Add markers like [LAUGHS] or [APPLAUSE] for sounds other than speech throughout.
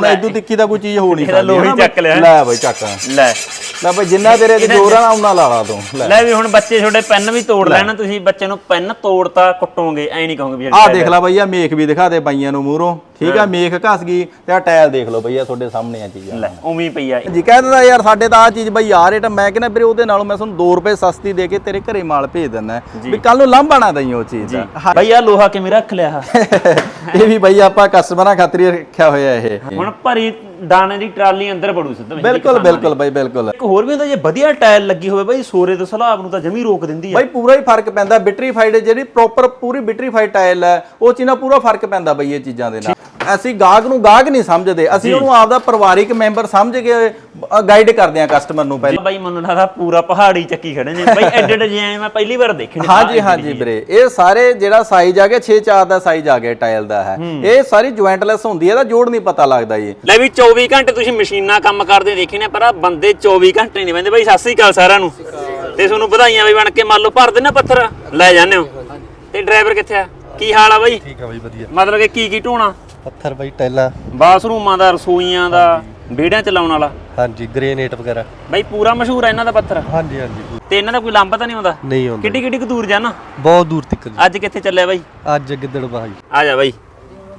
ਹੁਣ ਇਦੋਂ ਤਿੱਖੀ ਤਾਂ ਕੋਈ ਚੀਜ਼ ਹੋ ਨਹੀਂ ਇਹਦਾ ਲੋਹੀ ਚੱਕ ਲਿਆ। ਲੈ ਬਈ ਚੱਕ। ਲੈ। ਲੈ ਬਈ ਜਿੰਨਾ ਤੇਰੇ ਤੇ ਜ਼ੋਰ ਆ ਨਾ ਉਹਨਾਂ ਲਾ ਲਾ ਤੂੰ। ਲੈ। ਵੀ ਹੁਣ ਬੱਚੇ ਤੁਹਾਡੇ ਪੈਨ ਵੀ ਤੋੜ ਲੈਣ ਤੁਸੀਂ ਬੱਚੇ ਨੂੰ ਪੈਨ ਤੋੜਤਾ ਕੁੱਟੋਗੇ ਐ ਨਹੀਂ ਕਹੋਗੇ ਵੀ ਆਹ ਦੇਖ ਲੈ ਬਈ ਆ ਮੇਖ ਵੀ ਦਿਖਾ ਦੇ ਬਾਈਆਂ ਨੂੰ ਮੂਹਰੋਂ। ਠੀਕ ਆ ਮੇਖ ਘਸ ਗਈ ਤੇ ਆ ਟਾਇਲ ਦੇਖ ਲਓ ਬਈ ਆ ਤੁਹਾਡੇ ਸਾਹਮਣੇ ਆ ਚੀਜ਼ਾਂ ਲੈ ਉਵੇਂ ਹੀ ਪਈ ਆ। ਜੀ ਕਹਿ ਦਿੰਦਾ ਯਾਰ ਸਾਡੇ ਤਾਂ ਆ ਚੀਜ਼ ਬਈ ਆ ਰੇਟ ਮੈਂ ਕਹਿੰਦਾ ਵੀਰੇ ਉਹਦੇ ਨਾਲੋਂ ਮੈਂ ਤੁਹਾਨੂੰ 2 ਰੁਪਏ ਸਸਤੀ ਦੇ ਕੇ ਤੇਰੇ ਘਰੇ ਮਾਲ ਭੇਜ ਦਿੰਦਾ। ਵੀ ਕੱਲ ਨੂੰ ਲਾਂਭਾ ਨਾ ਦਈ ਉਹ ਚੀਜ਼। ਦਾ ਬਈ ਆ ਲੋਹਾ ਕਿਵੇਂ ਰੱਖ ਲਿਆ? [LAUGHS] ਇਹ ਵੀ ਬਈ ਆਪਾਂ ਕਸਟਮਰਾਂ ਖਾਤਰ ਰੱਖਿਆ ਹੋਇਆ ਇਹ। ਹੁਣ ਭਰੀ ਦਾਣੇ ਦੀ ਟਰਾਲੀ ਅੰਦਰ ਵੜੂ ਸਿੱਧਾ ਬਿਲਕੁਲ ਬਿਲਕੁਲ ਬਈ ਬਿਲਕੁਲ। ਇੱਕ ਹੋਰ ਵੀ ਹੁੰਦਾ ਜੇ ਵਧੀਆ ਟਾਇਲ ਲੱਗੀ ਹੋਵੇ ਬਈ ਸੋਰੇ ਤੋਂ ਸਲਾਬ ਨੂੰ ਤਾਂ ਜਮੀ ਰੋਕ ਦਿੰਦੀ ਆ। ਬਈ ਪੂਰਾ ਹੀ ਫ਼ਰਕ ਪੈਂਦਾ ਬਿਟਰੀਫਾਈਡ ਜਿਹੜੀ ਪ੍ਰੋਪਰ ਪੂਰੀ ਬਿਟਰੀਫਾਈਡ ਟਾਇਲ ਹੈ ਉਹ ਚ ਨਾ ਪੂਰਾ ਫ਼ਰਕ ਪੈਂਦਾ ਬਈ ਇਹ ਚੀਜ਼ਾਂ ਦੇ ਨਾਲ। ਅਸੀਂ ਗਾਹਕ ਨੂੰ ਗਾਹਕ ਨਹੀਂ ਸਮਝਦੇ। ਅਸੀਂ ਉਹਨੂੰ ਆਪਦਾ ਪਰਿਵਾਰਿਕ ਮੈਂਬਰ ਸਮਝ ਕੇ ਗਾਈਡ ਕਰਦੇ ਆ ਕਸਟਮਰ ਨੂੰ ਪਹਿਲਾਂ। ਬਈ ਮੈਨੂੰ ਲੱਗਦਾ ਪੂਰਾ ਪਹਾੜੀ ਚੱਕੀ ਖੜੇ ਨੇ। ਬਈ ਐਡੇ ਡਿਜ਼ਾਈਨ ਮੈਂ ਪਹਿਲੀ ਵਾਰ ਦੇਖੇ ਨੇ ਹਾਂਜੀ ਹਾਂਜੀ ਵੀਰੇ। ਇਹ ਸਾਰੇ ਜਿਹੜਾ ਸਾਈਜ਼ ਆ ਗਿਆ 6-4 ਦਾ ਸਾਈਜ਼ ਆ ਗਿਆ ਟਾਇਲ ਦਾ ਹੈ। ਇਹ ਸਾਰੀ ਜੁਆਇੰਟਲੈਸ ਹੁੰਦੀ ਹੈ ਇਹਦਾ ਜੋੜ ਨਹੀਂ ਪਤਾ ਲੱਗਦਾ ਜੀ। ਲੈ ਵੀ 24 ਘੰਟੇ ਤੁਸੀਂ ਮਸ਼ੀਨਾਂ ਕੰਮ ਕਰਦੇ ਦੇਖੇ ਨੇ ਪਰ ਆ ਬੰਦੇ 24 ਘੰਟੇ ਨਹੀਂ ਬੰਦੇ ਬਈ ਸਤਿ ਸ੍ਰੀ ਅਕਾਲ ਸਾਰਿਆਂ ਨੂੰ। ਤੇ ਤੁਹਾਨੂੰ ਵਧਾਈਆਂ ਬਈ ਬਣ ਕੇ ਮੰਨ ਲਓ ਭਰ ਦੇਣਾ ਪੱਥਰ। ਲੈ ਜਾਂਦੇ ਹੋ। ਤੇ ਡਰਾਈਵਰ ਕਿੱਥੇ ਆ? ਕੀ ਹਾਲ ਆ ਬਈ? ਠੀਕ ਆ ਬਾਈ ਵਧੀਆ। ਮਤਲਬ ਕਿ ਕੀ ਕੀ ਢੋਣਾ? ਪੱਥਰ ਬਾਈ ਟੈਲਾ ਬਾਥਰੂਮਾਂ ਦਾ ਰਸੋਈਆਂ ਦਾ ਵਿਹੜਿਆਂ ਚ ਲਾਉਣ ਵਾਲਾ। ਹਾਂਜੀ ਗ੍ਰੇਨੇਟ ਵਗੈਰਾ। ਬਈ ਪੂਰਾ ਮਸ਼ਹੂਰ ਆ ਇਹਨਾਂ ਦਾ ਪੱਥਰ। ਹਾਂਜੀ ਹਾਂਜੀ। ਤੇ ਇਹਨਾਂ ਦਾ ਕੋਈ ਲੰਬਾ ਤਾਂ ਨਹੀਂ ਆਉਂਦਾ? ਨਹੀਂ ਹੁੰਦਾ ਕਿੱਡੀ ਕਿੱਡੀ ਕੁ ਦੂਰ ਜਾਣਾ? ਬਹੁਤ ਦੂਰ ਤੱਕ ਜੀ। ਅੱਜ ਕਿੱਥੇ ਚੱਲਿਆ ਬਾਈ? ਅੱਜ ਗਿੱਦੜ ਬਾਈ ਆ ਜਾ ਬਾਈ।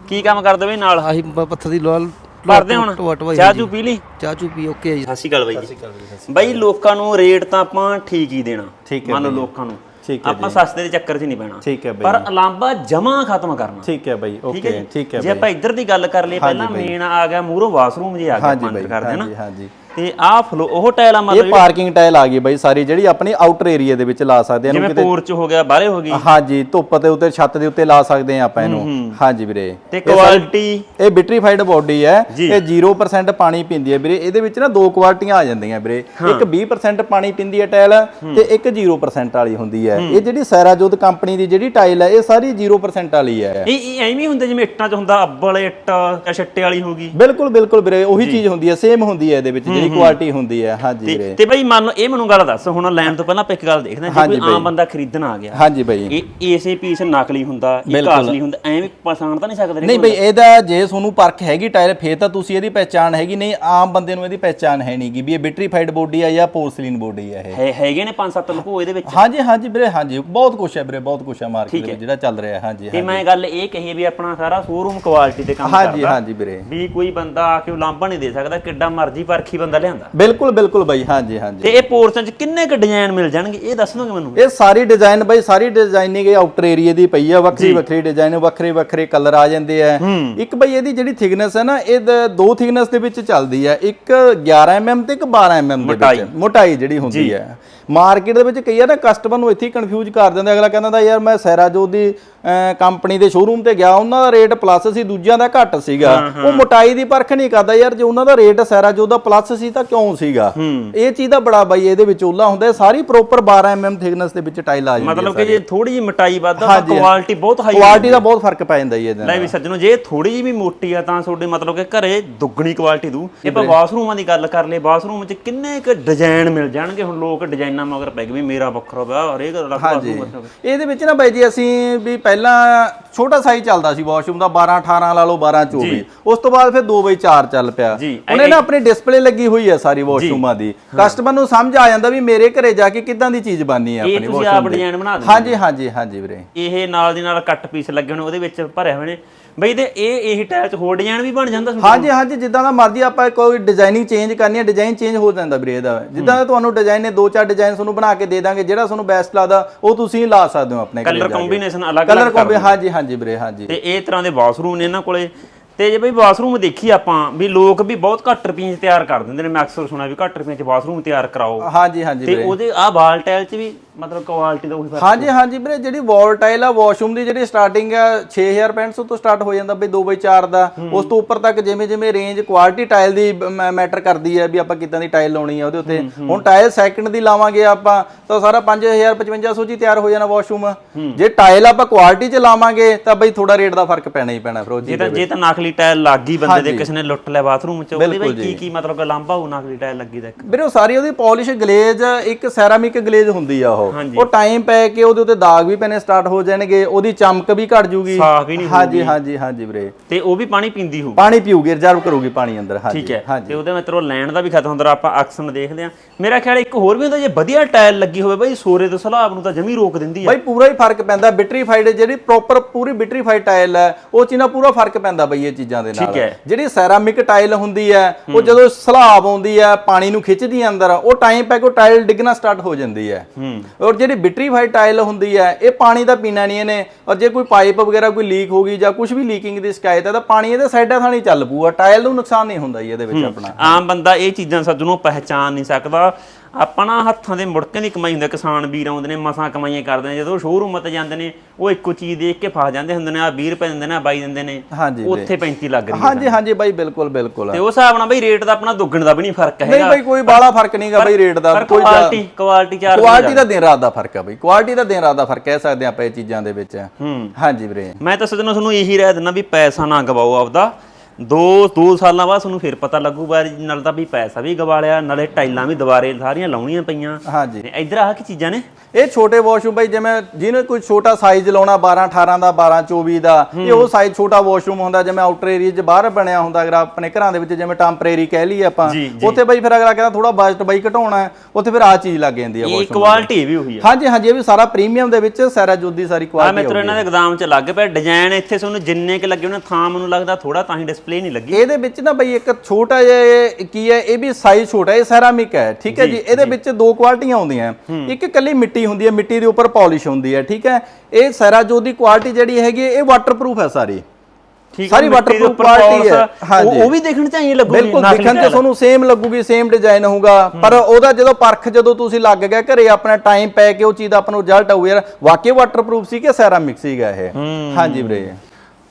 ਕੀ ਕੰਮ ਕਰਦੇ ਬਈ ਨਾਲ? ਆਹੀ ਪੱਥਰ ਦੀ ਲੋਲ ਕਰਦੇ ਹੁਣ? ਟੋਟ ਬਾਈ ਚਾਹ ਚੂ ਪੀ ਲਈ? ਚਾਹ ਚੂ ਪੀ ਓਕੇ ਜੀ। ਸਤਿ ਸ਼੍ਰੀ ਅਕਾਲ ਬਾਈ ਜੀ। ਬਾਈ ਲੋਕਾਂ ਨੂੰ ਰੇਟ ਤਾਂ ਆਪਾਂ ਠੀਕ ਹੀ ਦੇਣਾ। ਹੈ ਮੰਨ ਲਓ ਲੋਕਾਂ ਨੂੰ। ਠੀਕ ਹੈ ਆਪਾਂ ਸਸਤੇ ਦੇ ਚੱਕਰ 'ਚ ਨਹੀਂ ਪੈਣਾ। ਠੀਕ ਹੈ ਬਈ। ਪਰ ਅਲਾਂਬਾ ਜਮਾ ਖਤਮ ਕਰਨਾ। ਠੀਕ ਹੈ ਬਈ ਓਕੇ? ਠੀਕ ਹੈ ਜੇ ਆਪਾਂ ਇੱਧਰ ਦੀ ਗੱਲ ਕਰ ਲਈਏ ਪਹਿਲਾਂ ਮੇਨ ਆ ਗਿਆ ਮੂਰੋ ਵਾਸ਼ਰੂਮ ਜੇ ਆ ਗਿਆ ਅੰਦਰ ਕਰਦੇ ਨਾ? ਹਾਂਜੀ ਹਾਂਜੀ। ਤੇ ਆਹ ਫਲੋ ਉਹ ਟਾਇਲ ਆ ਮਤਲਬ ਇਹ ਪਾਰਕਿੰਗ ਟਾਇਲ ਆ ਗਈ ਬਈ ਸਾਰੀ ਜਿਹੜੀ ਆਪਣੀ ਆਊਟਰ ਏਰੀਆ ਦੇ ਵਿੱਚ ਲਾ ਸਕਦੇ ਆ। ਜਿਵੇਂ ਪੋਰਚ ਹੋ ਗਿਆ ਬਾਹਰੇ ਹੋ ਗਈ। ਹਾਂਜੀ ਧੁੱਪ ਦੇ ਉੱਤੇ ਛੱਤ ਦੇ ਉੱਤੇ ਲਾ ਸਕਦੇ ਆ ਆਪਾਂ ਇਹਨੂੰ। ਹਾਂਜੀ ਵੀਰੇ। ਤੇ ਕੁਆਲਿਟੀ ਇਹ ਬਿਟਰੀਫਾਈਡ ਬੋਡੀ ਹੈ। ਇਹ 0% ਪਾਣੀ ਪੀਂਦੀ ਹੈ ਵੀਰੇ। ਇਹਦੇ ਵਿੱਚ ਨਾ ਦੋ ਕੁਆਲਿਟੀਆਂ ਆ ਜਾਂਦੀਆਂ ਵੀਰੇ। ਇੱਕ 20% ਪਾਣੀ ਪੀਂਦੀ ਹੈ ਟਾਇਲ ਤੇ ਇੱਕ 0% ਵਾਲੀ ਹੁੰਦੀ ਹੈ। ਇਹ ਜਿਹੜੀ ਸੈਰਾਜੋਤ ਕੰਪਨੀ ਦੀ ਜਿਹੜੀ ਟਾਇਲ ਹੈ ਇਹ ਸਾਰੀ 0% ਵਾਲੀ ਹੈ। ਇਹ ਐਵੇਂ ਹੁੰਦਾ ਜਿਵੇਂ ਇੱਟਾਂ 'ਚ ਹੁੰਦਾ ਅੱਬਲ ਇੱਟ ਜਾਂ ਛੱਟੇ ਵਾਲੀ ਹੋ ਗਈ। ਬਿਲਕੁਲ ਬਿਲਕੁਲ ਵੀਰੇ। ਉਹੀ ਚੀਜ਼ ਹੁੰਦੀ ਹੈ। ਸੇਮ ਹੁੰਦੀ ਹੈ ਇਹਦੇ ਵਿੱਚ ਜਿਹੜੀ ਕੁਆਲਿਟੀ ਹੁੰਦੀ ਹੈ ਹਾਂਜੀ ਵੀਰੇ। ਤੇ ਬਈ ਮੰਨ ਲਓ ਇਹ ਮੈਨੂੰ ਗੱਲ ਦੱਸ ਹੁਣ ਲੈਣ ਤੋਂ ਪਹਿਲਾਂ ਆਪਾਂ ਇੱਕ ਗੱਲ ਦੇਖਦੇ ਹਾਂ ਜੇ ਕੋਈ ਆਮ ਬੰਦਾ ਖਰੀਦਣ ਆ ਗਿਆ ਹਾਂਜੀ ਬਈ। ਇਹ ਏਸੇ ਪੀਸ ਨਕਲੀ ਹੁੰਦਾ ਇਹ ਕਾਸਲੀ ਹੁੰਦਾ ਐਵੇਂ ਪਛਾਣ ਤਾਂ ਨਹੀਂ ਸਕਦੇ ਨਹੀਂ ਬਈ ਇਹਦਾ ਜੇ ਤੁਹਾਨੂੰ ਪਰਖ ਹੈਗੀ ਟਾਇਰ ਫੇਰ ਤਾਂ ਤੁਸੀਂ ਇਹਦੀ ਪਹਿਚਾਣ ਹੈਗੀ ਨਹੀਂ ਆਮ ਬੰਦੇ ਨੂੰ ਇਹਦੀ ਪਹਿਚਾਣ ਹੈ ਨਹੀਂਗੀ ਵੀ ਇਹ ਬਿਟਰੀਫਾਈਡ ਬੋਡੀ ਆ ਜਾਂ ਪੋਰਸਲਿਨ ਬੋਡੀ ਆ ਇਹ। ਹੈਗੇ ਨੇ ਪੰਜ ਸੱਤ ਲਕੋ ਇਹਦੇ ਵਿੱਚ। ਹਾਂਜੀ ਹਾਂਜੀ ਵੀਰੇ ਹਾਂਜੀ। ਬਹੁਤ ਕੁਛ ਹੈ ਵੀਰੇ ਬਹੁਤ ਕੁਛ ਹੈ ਮਾਰਕੀਟ ਵਿੱਚ ਜਿਹੜਾ ਚੱਲ ਰਿਹਾ ਹਾਂਜੀ ਤੇ ਮੈਂ ਗੱਲ ਇਹ ਕਹੀ ਵੀ ਆਪਣਾ ਸਾਰਾ ਸ਼ੋਰੂਮ ਕੁਆਲਿਟੀ ਤੇ ਕੰਮ ਹਾਂਜੀ ਕਰਦਾ ਹਾਂਜੀ ਵੀਰੇ। ਵੀ ਕੋਈ ਬੰਦਾ ਆ ਕੇ ਉਲਾਂਭਾ ਨਹੀਂ ਦੇ ਸਕਦਾ ਕਿੱਡਾ ਮਰਜ਼ੀ ਪਰਖੀ ਬੰਦਾ ਲਿਆਂਦਾ? ਬਿਲਕੁਲ ਬਿਲਕੁਲ ਬਾਈ ਹਾਂਜੀ ਹਾਂਜੀ। ਤੇ ਇਹ ਪੋਰਸ਼ਨ ਚ ਕਿੰਨੇ ਕ ਡਿਜ਼ਾਈਨ ਮਿਲ ਜਾਣਗੇ? ਇਹ ਦੱਸ ਦੋਗੇ ਮੈਨੂੰ? ਇਹ ਸਾਰੀ ਡਿਜ਼ਾਈਨ ਬਾਈ ਸਾਰੀ ਡਿਜ਼ਾਈਨਿੰਗ ਇਹ ਆਊਟਰ ਏਰੀਆ ਦੀ ਪਈ ਆ ਵੱਖਰੀ ਵੱਖਰੀ ਡਿਜ਼ਾਈਨ ਵੱਖਰੇ ਵੱਖਰੇ ਕਲਰ ਆ ਜਾਂਦੇ ਆ। ਇੱਕ ਬਾਈ ਇਹਦੀ ਜਿਹੜੀ ਥਿਕਨੈਸ ਹੈ ਨਾ ਇਹ ਦ- ਥਿਕਨੈਸ ਦੇ ਵਿੱਚ ਚੱਲਦੀ ਆ। ਇੱਕ 11 mm ਤੇ ਇੱਕ 12 mm ਦੇ ਵਿੱਚ। ਮੋਟਾਈ। ਜਿਹੜੀ ਹੁੰਦੀ ਹੈ ਮਾਰਕੀਟ ਦੇ ਵਿੱਚ ਕਈ ਆ ਨਾ ਕਸਟਮਰ ਨੂੰ ਇੱਥੇ ਕਨਫਿਊਜ਼ ਕਰ ਦਿੰਦੇ ਅਗਲਾ ਕਹਿੰਦਾ ਦਾ ਯਾਰ ਮੈਂ ਸੈਰਾਜੋ ਦੀ ਕੰਪਨੀ ਦੇ ਸ਼ੋਰੂਮ ਤੇ ਗਿਆ ਉਹਨਾਂ ਦਾ ਰੇਟ ਪਲੱਸ ਸੀ ਦੂਜਿਆਂ ਦਾ ਘੱਟ ਸੀਗਾ। ਉਹ ਮੋਟਾਈ ਦੀ ਪਰਖ ਨਹੀਂ ਕਰਦਾ ਯਾਰ ਜੇ ਉਹਨਾਂ ਦਾ ਰੇਟ ਸੈਰਾਜੋ ਦਾ ਪਲੱਸ ਸੀ ਤਾਂ ਕਿਉਂ ਸੀਗਾ? ਇਹ ਚੀਜ਼ ਦਾ ਬੜਾ ਬਾਈ ਇਹਦੇ ਵਿੱਚ ਉਹਲਾ ਹੁੰਦਾ। ਸਾਰੀ ਪ੍ਰੋਪਰ 12 mm ਥਿਕਨੈਸ ਦੇ ਵਿੱਚ ਟਾਈਲ ਆ ਜਾਂਦੀ ਹੈ ਮਤਲਬ ਕਿ ਜੇ ਥੋੜੀ ਜਿਹੀ ਮਟਾਈ ਵੱਧ ਆ ਤਾਂ ਕੁਆਲਿਟੀ ਬਹੁਤ ਹਾਈ ਕੁਆਲਿਟੀ ਦਾ ਬਹੁਤ ਫ਼ਰਕ ਪੈ ਜਾਂਦਾ ਜੀ ਇਹਦੇ ਨਾਲ ਵੀ ਸੱਜਣੋ ਜੇ ਥੋੜੀ ਜਿਹੀ ਵੀ ਮੋਟੀ ਆ ਤਾਂ ਤੁਹਾਡੇ ਮਤਲਬ ਕਿ ਘਰੇ ਦੁੱਗਣੀ ਕੁਆਲਿਟੀ ਦੂ ਜੇ ਆਪਾਂ ਬਾਥਰੂਮਾਂ ਦੀ ਗੱਲ ਕਰ ਲਈਏ ਬਾਥਰੂਮ 'ਚ ਕਿੰਨੇ ਕ ਡਿਜ਼ਾਈਨ ਮਿਲ ਜਾਣਗੇ? ਹੁਣ ਲੋਕ ਡਿਜ਼ਾਈਨਾਂ ਮਗਰ ਪੈ ਵੀ ਮੇਰਾ ਵੱਖਰਾ ਵਿਆਹ ਹਰੇਕ ਦਾ ਅਲੱਗ ਹਾਂਜੀ। ਵੱਖਰਾ ਇਹਦੇ ਵਿੱਚ ਨਾ ਬਾਈ ਜੀ ਅਸੀਂ ਵੀ ਪਹਿਲਾਂ ਛੋਟਾ ਸਾਈਜ਼ ਚੱਲਦਾ ਸੀ ਵਾਸ਼ਰੂਮ ਦਾ 12 18 ਲਾ ਲਓ 12 24 ਉਸ ਤੋਂ ਬਾਅਦ ਫਿਰ 2 ਬਾਈ 4 ਚੱਲ ਪਿਆ। ਜੀ। ਉਹਨੇ ਨਾ ਆਪਣੀ ਡਿਸਪਲੇ ਲੱਗੀ ਹੋਈ ਹੈ ਸਾਰੀ ਵਾਸ਼ਰੂਮਾਂ ਦੀ। ਕਸਟਮਰ ਨੂੰ ਸਮਝ ਆ ਜਾਂਦਾ ਵੀ ਮੇਰੇ ਘਰੇ ਜਾ ਕੇ ਕਿੱਦਾਂ ਦੀ ਚੀਜ਼ ਬਣਨੀ ਹੈ ਇਹ ਆਪਣੀ ਤੁਸੀਂ ਆਪ ਵਾਸ਼ਰੂਮ ਦੀ। ਡਿਜ਼ਾਈਨ ਬਣਾ ਦਿੰਦੇ ਹਾਂਜੀ ਹਾਂਜੀ ਹਾਂਜੀ ਵੀਰੇ। ਇਹ ਨਾਲ ਦੀ ਨਾਲ ਕੱਟ ਪੀਸ ਲੱਗੇ ਹੋਣੇ ਉਹਦੇ ਵਿੱਚ ਭਰੇ ਹੋਏ ਨੇ। ਬਈ ਤੇ ਇਹ ਇਹੀ ਟਾਇਲ 'ਚ ਹੋਰ ਡਿਜ਼ਾਈਨ ਵੀ ਬਣ ਜਾਂਦਾ ਹਾਂਜੀ ਹਾਂਜੀ ਜਿੱਦਾਂ ਦਾ ਮਰਜ਼ੀ ਆਪਾਂ ਕੋਈ ਡਿਜ਼ਾਈਨਿੰਗ ਚੇਂਜ ਕਰਨੀ ਹੈ ਡਿਜ਼ਾਈਨ ਚੇਂਜ ਹੋ ਜਾਂਦਾ ਵੀਰੇ ਇਹਦਾ। ਜਿੱਦਾਂ ਦਾ ਤੁਹਾਨੂੰ ਡਿਜ਼ਾਈਨ ਨੇ ਦੋ ਚਾਰ ਡਿਜ਼ਾਈਨ ਤੁਹਾਨੂੰ ਬਣਾ ਕੇ ਦੇ ਦਾਂਗੇ ਜਿਹੜਾ ਤੁਹਾਨੂੰ ਬੈਸਟ ਲੱਗਦਾ ਉਹ ਤੁਸੀਂ ਲਾ ਸਕਦੇ ਹੋ ਆਪਣੇ ਕਲਰ ਕੰਬੀਨੇਸ਼ਨ ਅਲੱਗ ਕਲਰ ਕੰਬੀ ਹਾਂਜੀ ਹਾਂਜੀ ਵੀਰੇ ਹਾਂਜੀ। ਤੇ ਇਹ ਤਰ੍ਹਾਂ ਦੇ ਬਾਥਰੂਮ ਨੇ ਇਹਨਾਂ ਕੋਲੇ। ਤੇ ਜੇ ਬਈ ਬਾਥਰੂਮ ਦੇਖੀ ਆਪਾਂ ਵੀ ਲੋਕ ਵੀ ਬਹੁਤ ਘੱਟ ਰੁਪਈਏ 'ਚ ਤਿਆਰ ਕਰ ਦਿੰਦੇ ਨੇ ਮੈਂ ਅਕਸਰ ਸੁਣਿਆ ਵੀ ਘੱਟ ਰੁਪਈਏ 'ਚ ਬਾਥਰੂਮ ਤਿਆਰ ਕਰਾਓ। ਹਾਂਜੀ ਹਾਂਜੀ ਤੇ ਉਹਦੇ ਆਹ ਵਾਲ ਟਾਇਲ 'ਚ ਵੀ ਮਤਲਬ ਕੁਆਲਿਟੀ ਦਾ ਉਹੀ ਫ਼ਰਕ ਹਾਂਜੀ ਹਾਂਜੀ ਵੀਰੇ ਜਿਹੜੀ ਵਾਲ ਟਾਈਲ ਆ ਵਾਸ਼ਰੂਮ ਦੀ ਜਿਹੜੀ ਸਟਾਰਟਿੰਗ ਆ 6500 ਤੋਂ ਸਟਾਰਟ ਹੋ ਜਾਂਦਾ ਬਈ 2x4 ਦਾ। ਉਸ ਤੋਂ ਉੱਪਰ ਤੱਕ ਜਿਵੇਂ ਜਿਵੇਂ ਰੇਂਜ ਕੁਆਲਿਟੀ ਟਾਈਲ ਦੀ ਮੈਟਰ ਕਰਦੀ ਹੈ ਵੀ ਆਪਾਂ ਕਿੱਦਾਂ ਦੀ ਟਾਈਲ ਲਾਉਣੀ ਆ ਉਹਦੇ ਉੱਤੇ। ਹੁਣ ਟਾਈਲ ਸੈਕਿੰਡ ਦੀ ਲਾਵਾਂਗੇ ਆਪਾਂ ਤਾਂ ਸਾਰਾ 5000 5500 ਚ ਹੀ ਤਿਆਰ ਹੋ ਜਾਣਾ ਵਾਸ਼ਰੂਮ ਜੇ ਟਾਈਲ ਆਪਾਂ ਕੁਆਲਿਟੀ ਚ ਲਾਵਾਂਗੇ ਤਾਂ ਬਈ ਥੋੜਾ ਰੇਟ ਦਾ ਫ਼ਰਕ ਪੈਣਾ ਹੀ ਪੈਣਾ ਫਿਰ ਉਹ ਜੇ ਜੀ ਤਾਂ ਜੇ ਤਾਂ ਨਕਲੀ ਟਾਇਲ ਲੱਗ ਗਈ ਬੰਦੇ ਦੇ ਕਿਸੇ ਨੇ ਲੁੱਟ ਲਿਆ ਬਾਥਰੂਮ 'ਚ ਉਹਦੇ ਬਈ ਕੀ ਕੀ ਮਤਲਬ ਲਾਂਭਾ ਹੋ ਨਕਲੀ ਟਾਇਲ ਲੱਗੀ ਦਾ ਇੱਕ? ਵੀਰੇ ਉਹ ਸਾਰੀ ਉਹਦੀ ਪਾਲਿਸ਼ ਗਲੇਜ਼ ਇੱਕ ਸੈਰਾਮਿਕ ਗਲੇਜ਼ ਹੁੰਦੀ ਆ ਉਹ ਉਹ ਟਾਈਮ ਪੈ ਕੇ ਉਹਦੇ ਉੱਤੇ ਦਾਗ ਵੀ ਪੈਣੇ ਸਟਾਰਟ ਹੋ ਜਾਣਗੇ ਉਹਦੀ ਚਮਕ ਵੀ ਘਟ ਜੂਗੀ। ਸਾਫ਼ ਨਹੀਂ ਹਾਂਜੀ ਹਾਂਜੀ ਹਾਂਜੀ ਵੀਰੇ। ਤੇ ਉਹ ਵੀ ਪਾਣੀ ਪੀਂਦੀ ਹੋਊ ਪਾਣੀ ਪੀਊਗੀ ਰਿਜ਼ਰਵ ਕਰੂਗੀ ਪਾਣੀ ਅੰਦਰ ਹਾਂਜੀ ਠੀਕ ਹੈ। ਤੇ ਉਹਦੇ ਮਿੱਤਰੋ ਲੈਣ ਦਾ ਵੀ ਖਤਮ ਹੁੰਦਾ ਆਪਾਂ ਅਕਸਰ ਦੇਖਦੇ ਆ ਮੇਰਾ ਖਿਆਲ ਇੱਕ ਹੋਰ ਵੀ ਹੁੰਦਾ ਜੇ ਵਧੀਆ ਟਾਇਲ ਲੱਗੀ ਹੋਵੇ ਬਾਈ ਸੋਰੇ ਤੋਂ ਸਲਾਬ ਨੂੰ ਤਾਂ ਜਮੀ ਰੋਕ ਦਿੰਦੀ ਆ। ਬਾਈ ਪੂਰਾ ਹੀ ਫ਼ਰਕ ਪੈਂਦਾ ਬਿਟਰੀਫਾਈਡ ਜਿਹੜੀ ਪ੍ਰੋਪਰ ਪੂਰੀ ਬਿਟਰੀਫਾਈਡ ਟਾਇਲ ਹੈ ਉਹ ਚ ਨਾ ਪੂਰਾ ਫ਼ਰਕ ਪੈਂਦਾ ਬਈ ਇਹ ਚੀਜ਼ਾਂ ਦੇ ਨਾਲ। ਹੈ। ਜਿਹੜੀ ਸੈਰਾਮਿਕ ਟਾਇਲ ਹੁੰਦੀ ਹੈ ਉਹ ਜਦੋਂ ਸਲਾਬ ਆਉਂਦੀ ਹੈ ਪਾਣੀ ਨੂੰ ਖਿੱਚਦੀ ਹੈ ਅੰਦਰ ਉਹ ਟਾਈਮ ਪੈ ਕੇ ਟਾਇਲ ਡਿੱਗਣਾ ਸਟਾਰਟ ਹੋ ਜਾਂਦੀ ਹੈ। ਹੂੰ। ਔਰ ਜਿਹੜੀ ਬਿਟਰੀਫਾਈਡ ਟਾਇਲ ਹੁੰਦੀ ਹੈ ਇਹ ਪਾਣੀ ਦਾ ਪੀਣਾ ਨਹੀਂ ਇਹਨੇ। ਔਰ ਜੇ ਕੋਈ ਪਾਈਪ ਵਗੈਰਾ ਕੋਈ ਲੀਕ ਹੋ ਗਈ ਜਾਂ ਕੁਝ ਵੀ ਲੀਕਿੰਗ ਦੀ ਸ਼ਿਕਾਇਤ ਹੈ ਤਾਂ ਪਾਣੀ ਇਹਦੇ ਸਾਈਡਾਂ ਥਾਣੀ ਚੱਲ ਪੂਗਾ ਟਾਇਲ ਨੂੰ ਨੁਕਸਾਨ ਨਹੀਂ ਹੁੰਦਾ ਜੀ ਇਹਦੇ ਵਿੱਚ ਆਪਣਾ। ਆਮ ਬੰਦਾ ਇਹ ਚੀਜ਼ਾਂ ਸੱਜਣੋਂ ਪਹਿਚਾਨ ਨਹੀਂ ਸਕਦਾ। ਆਪਣਾ ਹੱਥਾਂ ਦੇ ਮੁੜਕੇ ਦੀ ਕਮਾਈ ਹੁੰਦੀ। ਆ, ਕਿਸਾਨ ਵੀਰ ਆਉਂਦੇ ਨੇ ਮਸਾਂ ਕਮਾਈਆਂ ਕਰਦੇ ਨੇ। ਜਦੋਂ ਸ਼ੋਰੂਮ ਤੇ ਜਾਂਦੇ ਨੇ ਉਹ ਇੱਕੋ ਚੀਜ਼ ਦੇਖ ਕੇ ਫਸ ਜਾਂਦੇ ਹੁੰਦੇ ਨੇ। ਆ 20 ਰੁਪਏ ਦਿੰਦੇ ਨੇ ਆ 22 ਦਿੰਦੇ ਨੇ। ਹਾਂਜੀ। ਉੱਥੇ 35 ਲੱਗ ਰਹੀ ਹੈ ਹਾਂਜੀ ਹਾਂਜੀ ਬਾਈ ਬਿਲਕੁਲ ਬਿਲਕੁਲ। ਤੇ ਉਸ ਹਿਸਾਬ ਨਾਲ ਬਈ ਰੇਟ ਦਾ ਆਪਣਾ ਦੁੱਗਣ ਦਾ ਵੀ ਨਹੀਂ ਫ਼ਰਕ ਨਹੀਂ ਹੈਗਾ। ਬਾਈ ਕੋਈ ਬਾਲਾ ਫ਼ਰਕ ਨਹੀਂਗਾ ਬਾਈ ਰੇਟ ਦਾ। ਕੋਈ ਕੁਆਲਿਟੀ ਕੁਆਲਿਟੀ ਚਾਰ ਕੁਆਲਿਟੀ ਦਾ ਦਿਨ ਰਾਤ ਦਾ ਫ਼ਰਕ ਹੈ ਬਈ। ਕੁਆਲਿਟੀ ਦਾ ਦਿਨ ਰਾਤ ਦਾ ਫ਼ਰਕ ਕਹਿ ਸਕਦੇ ਆਪਾਂ ਇਹ ਚੀਜ਼ਾਂ ਦੇ ਵਿੱਚ। ਹਾਂਜੀ ਵੀਰੇ। ਮੈਂ ਤਾਂ ਸੱਜਣੋ ਤੁਹਾਨੂੰ ਇਹੀ ਰਾਏ ਦਿੰਦਾ ਵੀ ਪੈਸਾ ਨਾ ਗਵਾਓ ਆਪਦਾ। ਦੋ ਦੋ ਸਾਲਾਂ ਬਾਅਦ ਤੁਹਾਨੂੰ ਫਿਰ ਪਤਾ ਲੱਗੂਗਾ ਨਾਲ ਤਾਂ ਵੀ ਪੈਸਾ ਵੀ ਗਵਾ ਲਿਆ ਨਾਲੇ ਟਾਈਲਾਂ ਵੀ ਦੁਬਾਰੇ ਸਾਰੀਆਂ ਲਾਉਣੀਆਂ ਪਈਆਂ। ਹਾਂਜੀ। ਇੱਧਰ ਆਹ ਕੀ ਚੀਜ਼ਾਂ ਨੇ? ਇਹ ਛੋਟੇ ਵਾਸ਼ਰੂਮ ਬਾਈ ਜਿਵੇਂ ਜਿਹਨੇ ਕੋਈ ਛੋਟਾ ਸਾਈਜ਼ ਲਾਉਣਾ 12 18 ਦਾ 12 24 ਦਾ ਇਹ ਉਹ ਸਾਈਜ਼ ਛੋਟਾ ਵਾਸ਼ਰੂਮ ਹੁੰਦਾ ਜਿਵੇਂ ਆਊਟਰ ਏਰੀਆ 'ਚ ਬਾਹਰ ਬਣਿਆ ਹੁੰਦਾ ਅਗਰ ਆਪਣੇ ਘਰਾਂ ਦੇ ਵਿੱਚ ਜਿਵੇਂ ਟੈਂਪਰੇਰੀ ਕਹਿ ਲਈਏ ਆਪਾਂ। ਉੱਥੇ ਬਾਈ ਫਿਰ ਅਗਲਾ ਕਹਿੰਦਾ ਥੋੜਾ ਬਜਟ ਬਾਈ ਘਟਾਉਣਾ ਹੈ ਉੱਥੇ ਫਿਰ ਆਹ ਚੀਜ਼ ਲੱਗ ਜਾਂਦੀ ਹੈ ਇਹ ਵਾਸ਼ਰੂਮ ਕੁਆਲਿਟੀ ਵੀ ਉਹੀ ਆ ਹਾਂਜੀ ਹਾਂਜੀ ਇਹ ਵੀ ਸਾਰਾ ਪ੍ਰੀਮੀਅਮ ਦੇ ਵਿੱਚ ਸੈਰਾਜੋਤ ਦੀ ਸਾਰੀ ਆ ਕੁਆਲਿਟੀ ਮਿੱਤਰੋ ਇਹਨਾਂ ਦੇ ਗੋਦਾਮ 'ਚ ਲੱਗ ਪਿਆ ਡਿਜ਼ਾਈਨ ਇੱਥੇ ਤੁਹਾਨੂੰ ਜਿੰਨੇ ਕਿ ਲੱਗੇ ਉਹਨੇ ਥਾਂ ਮੈਨੂੰ ਲੱਗਦਾ ਥੋੜਾ ਤਾਂ ਹੀ ਡਿਸਪਲੇ ਨਹੀਂ ਲੱਗੀ। ਇਹਦੇ ਵਿੱਚ ਨਾ ਬਈ ਇੱਕ ਛੋਟਾ ਜਿਹਾ ਕੀ ਹੈ ਇਹ ਵੀ ਸਾਈਜ਼ ਛੋਟਾ ਹੈ ਸੈਰਾਮਿਕ ਹੈ ਠੀਕ ਹੈ ਜੀ ਇਹਦੇ ਵਿੱਚ ਦੋ ਕੁਆਲਿਟੀਆਂ ਆਉਂਦੀਆਂ ਇੱਕ ਇਕੱਲੀ ਮਿੱਟੀ ਹੁੰਦੀ ਹੈ ਮਿੱਟੀ ਦੇ ਉੱਪਰ ਪਾਲਿਸ਼ ਹੁੰਦੀ ਹੈ ਠੀਕ ਹੈ? ਇਹ ਸੈਰਾਜੋਤ ਦੀ ਕੁਆਲਿਟੀ ਜਿਹੜੀ ਹੈਗੀ ਇਹ ਵਾਟਰਪ੍ਰੂਫ ਹੈ ਸਾਰੀ। ਸਾਰੀ ਉੱਪਰ quality ਹੈ। ਉਹ ਵੀ ਦੇਖਣ ਚ ਐਂ ਲੱਗੂਗੀ ਬਿਲਕੁਲ ਦਿਖਣ ਤੇ ਟਾਇਲ। ਤੁਹਾਨੂੰ ਸੇਮ ਲੱਗੂਗੀ ਸੇਮ ਡਿਜ਼ਾਈਨ ਹੋਊਗਾ। ਪਰ ਉਹਦਾ ਜਦੋਂ ਪਰਖ ਜਦੋਂ ਤੁਸੀਂ ਲੱਗ ਗਏ ਘਰੇ ਆਪਣਾ ਟਾਈਮ ਪੈ ਕੇ ਉਹ ਚੀਜ਼ ਦਾ ਆਪਾਂ ਨੂੰ ਰਿਜ਼ਲਟ ਆਊ ਯਾਰ ਵਾਕਈ ਵਾਟਰਪ੍ਰੂਫ ਸੀ ਕਿ ਸੈਰਾਮਿਕ ਸੀਗਾ ਇਹ? ਹਾਂਜੀ ਵੀਰੇ।